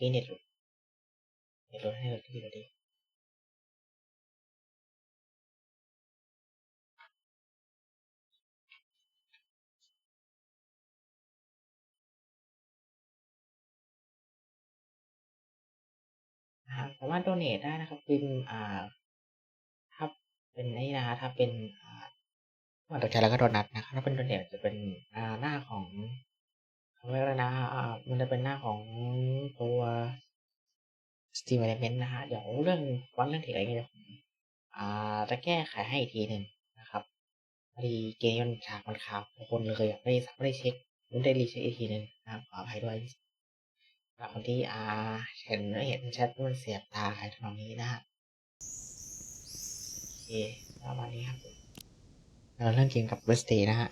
นี่เน็ตหลุดเน็ตหลุดให้หลุดที่ดดินะครับสามารถโดเนทได้นะครับพิมพ์อ่าถ้าเป็นไอ้นี่นะถ้าเป็นอ่าว่าตกใจแล้วก็โดนัทนะครับถ้าเป็นโดเนทจะเป็นอ่าหน้าของ เขาเรียกอะไรนะอ่ามันจะเป็นหน้าของตัว Steam Element นะฮะเดี๋ยวเรื่องวันเรื่องที่อะไรเงี้ยผมอ่าจะแก้ไขให้อีกทีหนึ่งนะครับพอดีเกมมันฉากมันขาวคนเลยอะไม่ได้ไม่ได้เช็คไม่ได้รีเช็คอีกทีหนึ่งนะครับขออภัยด้วยสำหรับคนที่อ่าเห็นเห็นแชทมันเสียบตาใครทำนองนี้นะฮะโอเคประมาณนี้ครับเราเริ่มเกมกับเวสเ y นะฮะ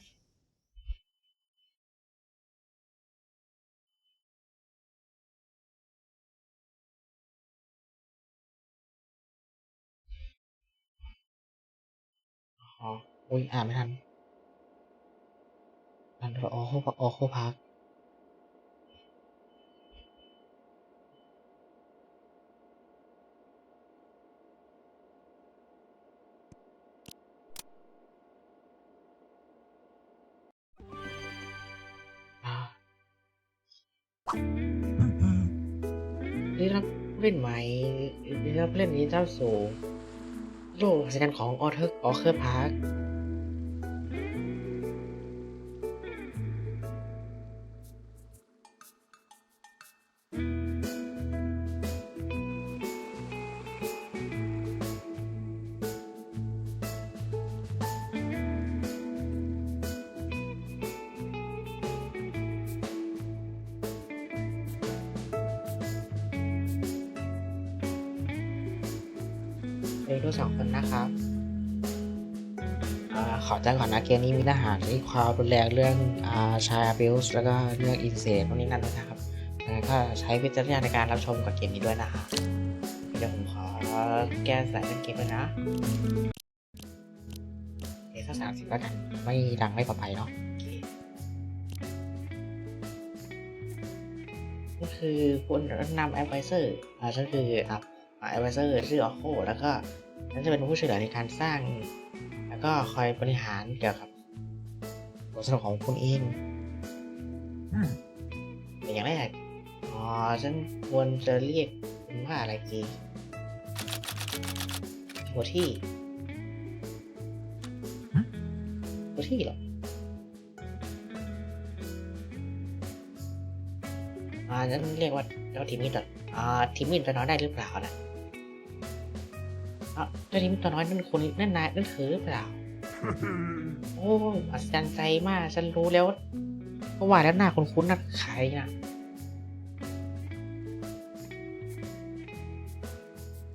อ๋ออุ้ยอ่านไม่ทันอ่านว่าออโคออโคพาร์คอ่าได้รับเล่นใหม่ได้รับเล่นนี้เจ้าสู่ โลกสัญญาณของออเทอร์ออเคอร์พาร์ค เล่นด้วยสองคนนะครับอขอแจ้งก่อนนะเกมนี้มีเนื้อหาที่ความรุนแรงเรื่องอชายอาบิลส์แล้วก็เรื่องอินเซนพวกนี้นั่นนะครับดังนั้นก็ใช้วิจารณญาณในการรับชมกับเกมนี้ด้วยนะครับเดี๋ยวผมขอแก้สายเล่นเกมด้วยนะเอสักสามสิบแล้วกันไม่ดังไม่ปลอดภัยเนาะก็คือคนนำแอดไวเซอร์อ่าก็คืออ่าแอดไวเซอร์ชื่อออโคแล้วก็ นั่นจะเป็นผู้ช่วยเหลือในการสร้าง แล้วก็คอยบริหารเกี่ยวกับผลสนุกของคุณเองอืมแต่อย่างแรกอ๋อฉันควรจะเรียกคุณว่าอะไรดีหัวที่หัวที่เหรออ่าฉันเรียกว่าเจ้าทีมมินตัวอ่าทีมมินตัวน้อยได้หรือเปล่านะ อะเจ้าทีมตัวน้อยนั่นคนนั่นนายนั่นเธอหรือเปล่า โอ้อัศจรรย์ใจมาก ฉันรู้แล้วเพราะว่าแล้วหน้าคุ้นๆนั่นใครนะ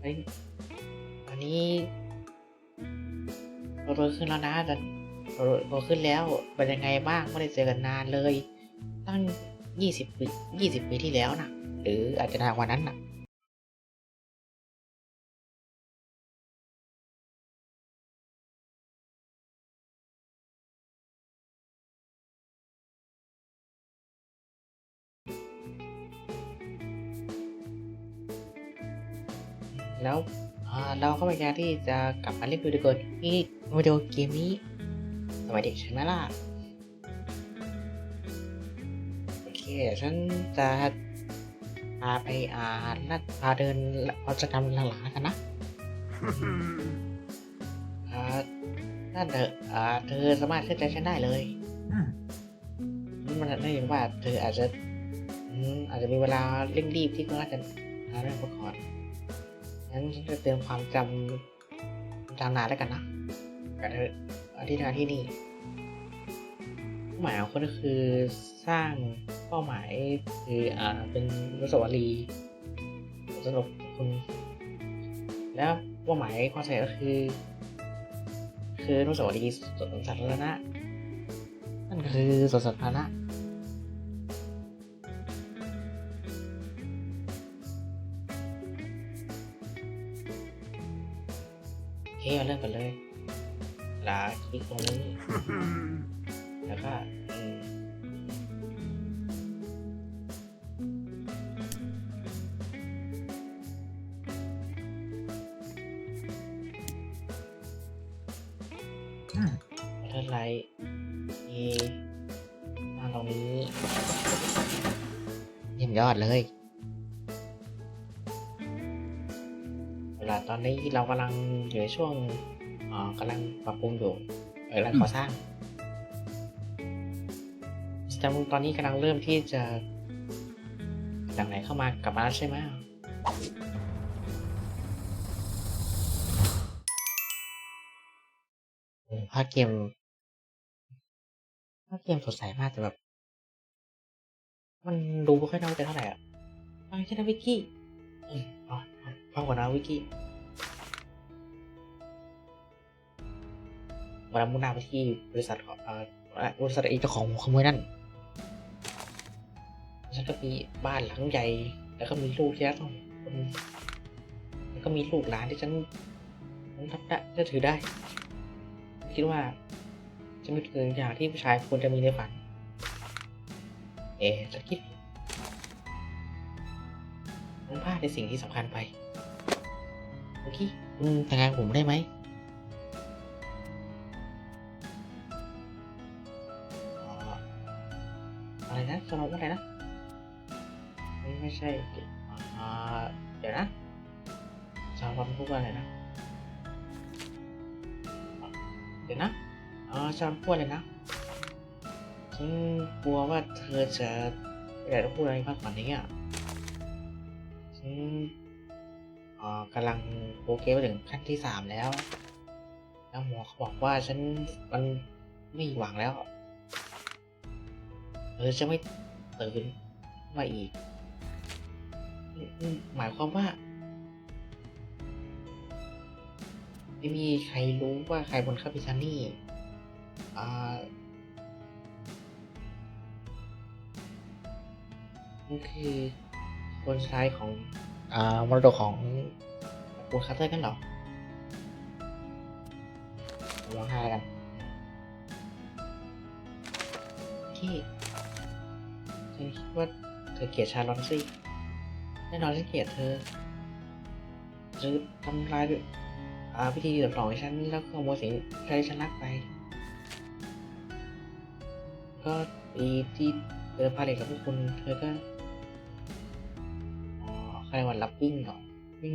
เฮ้ยอันนี้เราโตขึ้นแล้วนะแต่เราโตขึ้นแล้วเป็นยังไงบ้างไม่ได้เจอกันนานเลย ตั้งยี่สิบปียี่สิบปีที่แล้วนะหรืออาจจะนานกว่านั้นนะ แล้วอ่าเราก็พยายามที่จะกลับมาเล่นวิดีโอเกมนี้วิดีโอเกมนี้สมัยเด็กใช่ไหมล่ะ โอเคเดี๋ยวฉันจะพาไปอ่าลัดพาเดินกิจกรรมหลังๆแล้วกันนะอ่านั่นเถอะอ่าเธอสามารถเชื่อใจฉันได้เลยมันได้ยินว่าเธออาจจะอืมอาจจะมีเวลาเร่งรีบที่ต้องการจะหาเรื่องมาก่อน งั้นฉันจะเตือนความจำจำนานแล้วกันนะกับเธออาที่ทางที่นี่หมายของคนก็คือสร้างเป้าหมายคืออ่าเป็นอนุสาวรีสนุกคุณ แล้วเป้าหมายความสำเร็จก็คือ คืออนุสาวรีสวนสาธารณะนั่นคือสวนสาธารณะี่เราเริ่มกันเลยหลาคลิกตรงนี้ แล้วก็เท่าไรมีมาตรงนี้เยี่ยมยอดเลย อนนี้เรากำลังอยู่ในช่วงอ่ากำลังปรับปรุงอยู่เออกำลังก่อสร้างจำตอนนี้กำลังเริ่มที่จะจากไหนเข้ามากลับมาใช่ไหมโอ้ภาคเกมภาคเกมสดใสมากแต่แบบ มันดูไม่ค่อยน่าใจเท่าไหร่อะฟังใช่ไหมวิกกี้อ๋อฟังก่อนนะวิกกี้ วันนั้นมุ่งหน้าไปที่บริษัทของเอ่อบริษัทไอ้เจ้าของหัวขโมยนั่นฉันก็มีบ้านหลังใหญ่ แล้วก็มีลูกที่รักของคนแล้วก็มีลูกหลานที่ฉันฉันทำได้จะถือได้ คิดว่าจะไม่ถึงอย่างที่ผู้ชายควรจะมีในฝัน เอ๊ะฉันคิดผมพลาดในสิ่งที่สำคัญไปเมื่อกี้คุณแต่งงานผมได้ไหม อะไรนะสำหรับว่าอะไรนะไม่ไม่ใช่เดี๋ยวนะชาวบ้านพูดว่าอะไรนะเดี๋ยวนะอาชาวพูดอะไรนะฉันกลัวว่าเธอจะอยากจะพูดอะไรมากกว่านี้อะฉันกำลังโอเคไปถึงขั้นที่สามแล้ว แล้วหมอเขาบอกว่าฉันมันไม่หวังแล้ว เธอจะไม่ตื่นมาอีกหมายความว่าไม่มีใครรู้ว่าใครบนคาปิชานี่อ่าันคือคนใชายของ อ่ามรดกของคุณคาร์เตอร์กันหรอร้องไห้กันที่ ฉันคิดว่าเธอเกลียดชาลอนสิแน่นอนฉันเกลียดเธอหรือทำลายอาพิธีหลอกให้ฉันแล้วขโมยสิ่งที่ฉันรักไป ก็ปีที่เดินพาเลทกับพวกคุณเธอก็อ๋อใครวันรับวิ่งเหรอวิ่ง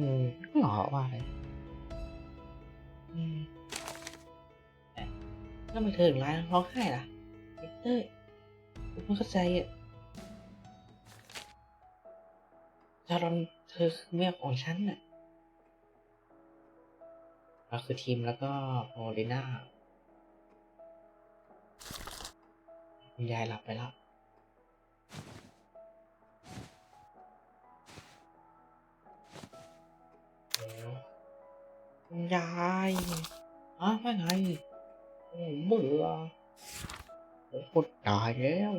ไม่หรอว่าอะไรทำไมเธอถึงร้ายร้องไห้ล่ะเอเต้ยผมเข้าใจอะ ชารอนเธอคือแม่ของฉันน่ะเราคือทีมแล้วก็โอลิน่าคุณยายหลับไปแล้วโอ้คุณยายฮะว่าไงเบื่อโอ้คนตายแล้ว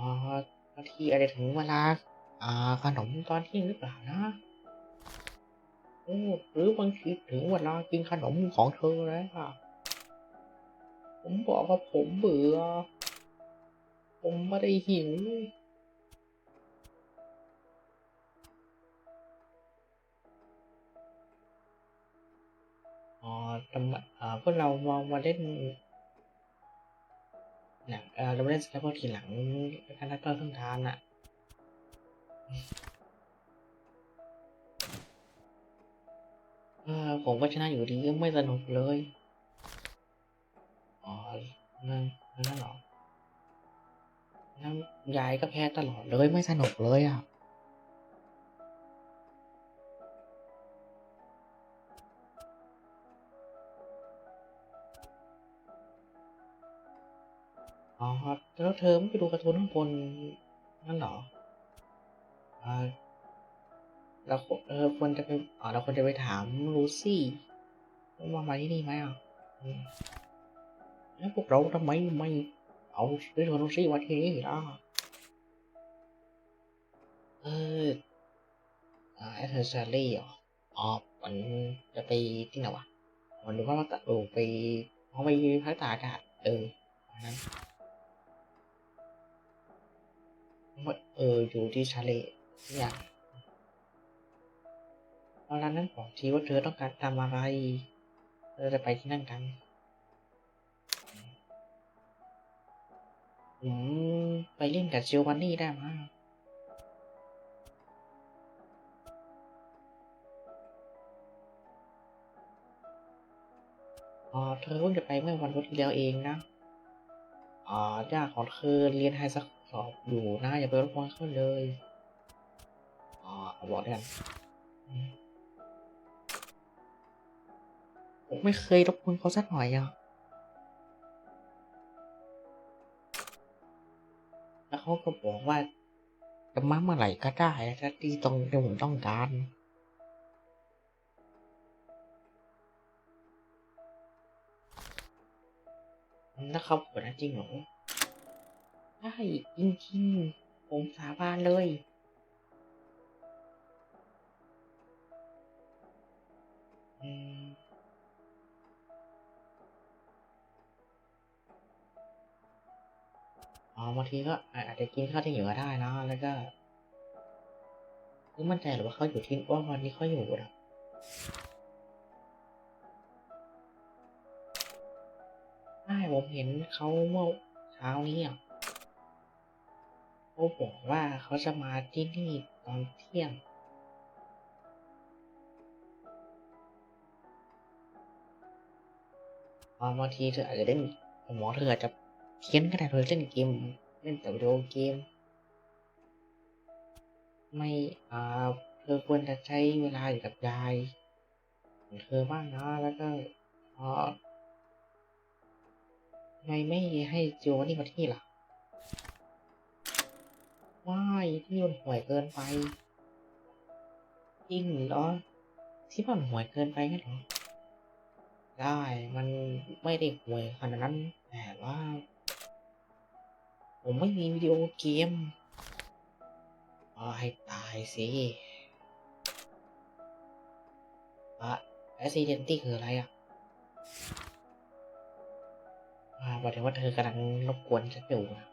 อ๋อบางทีอาจจะถึงเวลา อ่า ขนมตอนเที่ยงหรือเปล่านะโอ้หรือบางทีถึงเวลากินขนมของเธอแล้วค่ะ ผมบอกว่าผมเบื่อ ผมไม่ได้หิวอ๋อทำไมอ่าพวกเรามองมาเล่น หนังเออเราไม่ได้สแคปทีหลังการนัดต้นต้นทานอะเออผมก็ชนะอยู่ดีก็ไม่สนุกเลย อ๋อ นั่นนั่นหรอนั่นยายก็แพ้ตลอดเลยไม่สนุกเลยอะ อ๋อแล้วเธอไม่ไปดูการ์ตูนข้างบนนั่นหรออ่าเราเออควรจะไปอ๋อเราควรจะไปถามลูซี่ว่ามาที่นี่ไหมอะแล้วพวกเราทำไมไม่เอาเรื่องลูซี่มาที่นี่ล่ะเอออ่าแอสเซอร์ซารี่เหรออ๋อมันจะไปที่ไหนวะมันดูว่าเราตัดเออไปเขาไปพักตากอากาศเอออันนั้ เอออยู่ที่ชาเลอย่างตอนนั้นบอกทีว่าเธอต้องการทำอะไร เราจะไปที่นั่นกันผมไปเล่นกับจิววันนี่ได้มากอ๋อ เธอเพิ่งจะไปเมื่อวันพุธที่แล้วเองนะ อ๋อญาติของเธอเรียนไฮส สอบอยู่นะอย่าไปรบกวนเขาเลยอ๋อเอบอกด้วยกันอืมผมไม่เคยรบกวนเขาสักหน่อยอะแล้วเขาก็บอกว่าจะมาเมื่อไหร่ก็ได้ถ้าที่ตรงที่ผมต้องการนะครับเปิดนะจริงเหรอ ใช่จริงๆผมสาบานเลย อืมอ๋อบางทีก็อาจจะกินข้าวที่อยู่ก็ได้นะแล้วก็ไม่มั่นใจหรือว่าเขาอยู่ที่ว่าวันนี้เขาอยู่นะใช่ผมเห็นเขาเมื่อเช้านี้อะ เขาบอกว่าเขาจะมาที่นี่ตอนเที่ยงอ๋อบางทีเธออาจจะเล่นผมอเธออาจจะเพี้ยนก็ได้เธอเล่นเกมเล่นแต่วิดีโอเกม ไม่อ่าเธอควรจะใช้เวลาอยู่กับยายของเธอบ้างนะแล้วก็เอ่อทำไมไม่ให้โจนี่มาที่นี่ล่ะ ว้ายที่มันห่วยเกินไปจริงเหรอที่มันห่วยเกินไปงั้นเหรอได้มันไม่ได้ห่วยขนาดนั้นแต่ว่า ผมไม่มีวิดีโอเกมเอาให้ตายสิอะแอสซิเดนตี้คืออะไรอะอ่าบอกถึงว่าเธอกำลังรบกวนฉันอยู่นะ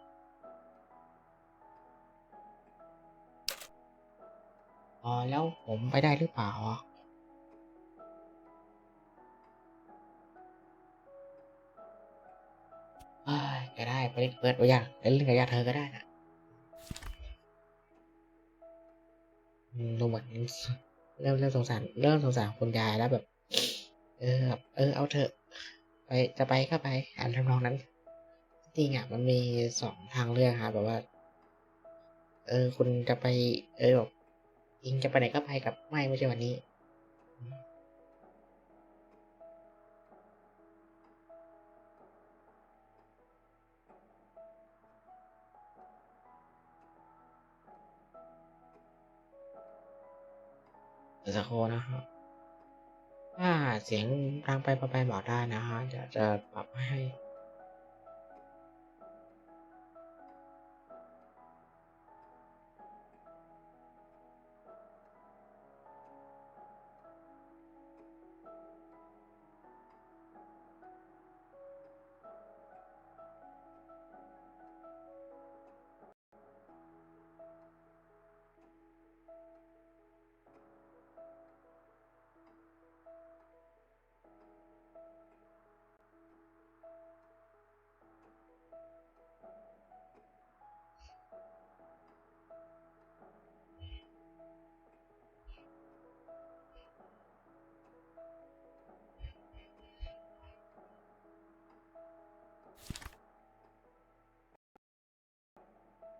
อ๋อแล้วผมไปได้หรือเปล่าอะเอ้ยก็ได้ไปเล่นเปิดไว้ยางเล่นเล่นกับญาเธอก็ได้นะดูเหมือนเริ่มเริ่มสงสารเริ่มสงสารคุณยายแล้วแบบ เออเออเอาเถอะไปจะไปก็ไปอันทำนองนั้น จริงอะมันมีสองทางเลือกครับแบบว่า เออ คุณจะไป เออแบบ อิงจะไปไหนก็ไปกับไม่ไม่ใช่วันนี้ สักครู่นะครับถ้าเสียงดังไปประไปบอกได้นะฮะเดี๋ยวจะปรับให้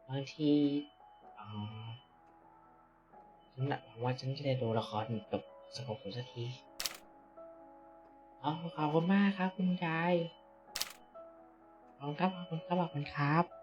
บางทีอ๋อฉันหวังว่าฉันจะได้ดูละครจบสงบสุขสักทีอ๋อขอบคุณมากครับ คุณยายขอบคุณครับขอบคุณครับขอบคุณครับ